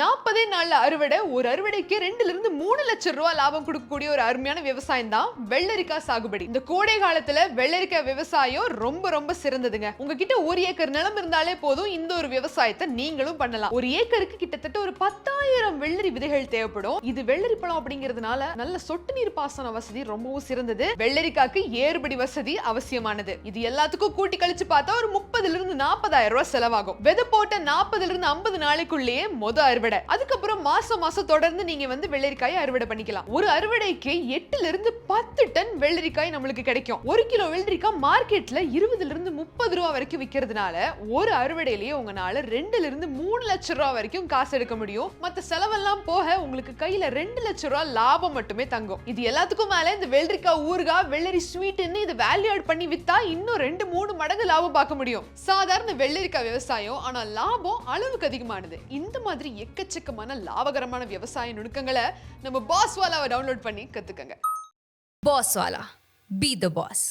நாற்பதே நாளில் அறுவடை ஒரு அறுவடைக்கு ரெண்டுலேருந்து மூணு லட்சம் ரூபா லாபம் கொடுக்கக்கூடிய ஒரு அருமையான விவசாயம் தான் வெள்ளரிக்காய் சாகுபடி. இந்த கோடை காலத்துல வெள்ளரிக்காய் விவசாயம் ரொம்ப ரொம்ப சிறந்ததுங்க. உங்ககிட்ட ஒரு ஏக்கர் நிலம் இருந்தாலே போதும் இந்த ஒரு விவசாயத்தை நீங்களும் பண்ணலாம். ஒரு ஏக்கருக்கு கிட்டத்தட்ட ஒரு பத்தாயிரம் வெள்ளரி விதைகள் தேவைப்படும். இது வெள்ளரி பழம் அப்படிங்கிறதுனால நல்ல சொட்டு நீர் பாசன வசதி ரொம்பவும் சிறந்தது. வெள்ளரிக்காக்கு ஏறுபடி வசதி அவசியமானது. இது எல்லாத்துக்கும் கூட்டி கழிச்சு பார்த்தா ஒரு முப்பதுல இருந்து நாற்பதாயிரம் ரூபாய் செலவாகும். விதை போட்ட நாற்பதுல இருந்து ஐம்பது நாளைக்குள்ளேயே மொத அறுவடை. அதுக்கப்புறம் மாசம் மாசம் தொடர்ந்து நீங்க வந்து வெள்ளரிக்காயை அறுவடை பண்ணிக்கலாம். ஒரு அறுவடைக்கு எட்டுல இருந்து பத்து டன் வெள்ளரிக்காய் நம்மளுக்கு கிடைக்கும். ஒரு கிலோ வெள்ளரிக்காய் மார்க்கெட்ல இருபதுல இருந்து முப்பது ரூபா வரைக்கும் விற்கிறதுனால ஒரு அறுவடையிலேயே உங்களால ரெண்டுல இருந்து மூணு லட்சம் ரூபா வரைக்கும் காசு எடுக்க முடியும். மத்த செலவெல்லாம் போக உங்களுக்கு கையில ரெண்டு லட்சம் ரூபா லாபம் மட்டுமே தங்கும். இது எல்லாத்துக்கும் மேல இந்த வெள்ளரிக்காய் ஊறுகாய் வெள்ளரி ஸ்வீட்னு இது வேல்யூ ஆட் பண்ணி வித்தா இன்னும் ரெண்டு மூணு மடங்கு லாபம் பார்க்க முடியும். சாதாரண வெள்ளரிக்காய் விவசாயம் ஆனா லாபம் அளவுக்கு அதிகமானது. இந்த மாதிரி எக்கச்சக்கமான லாபகரமான விவசாய நுணுக்கங்களை நம்ம பாஸ்வாலாவை டவுன்லோட் பண்ணி கற்றுக்கங்க பாஸ்வாலா பி த பாஸ்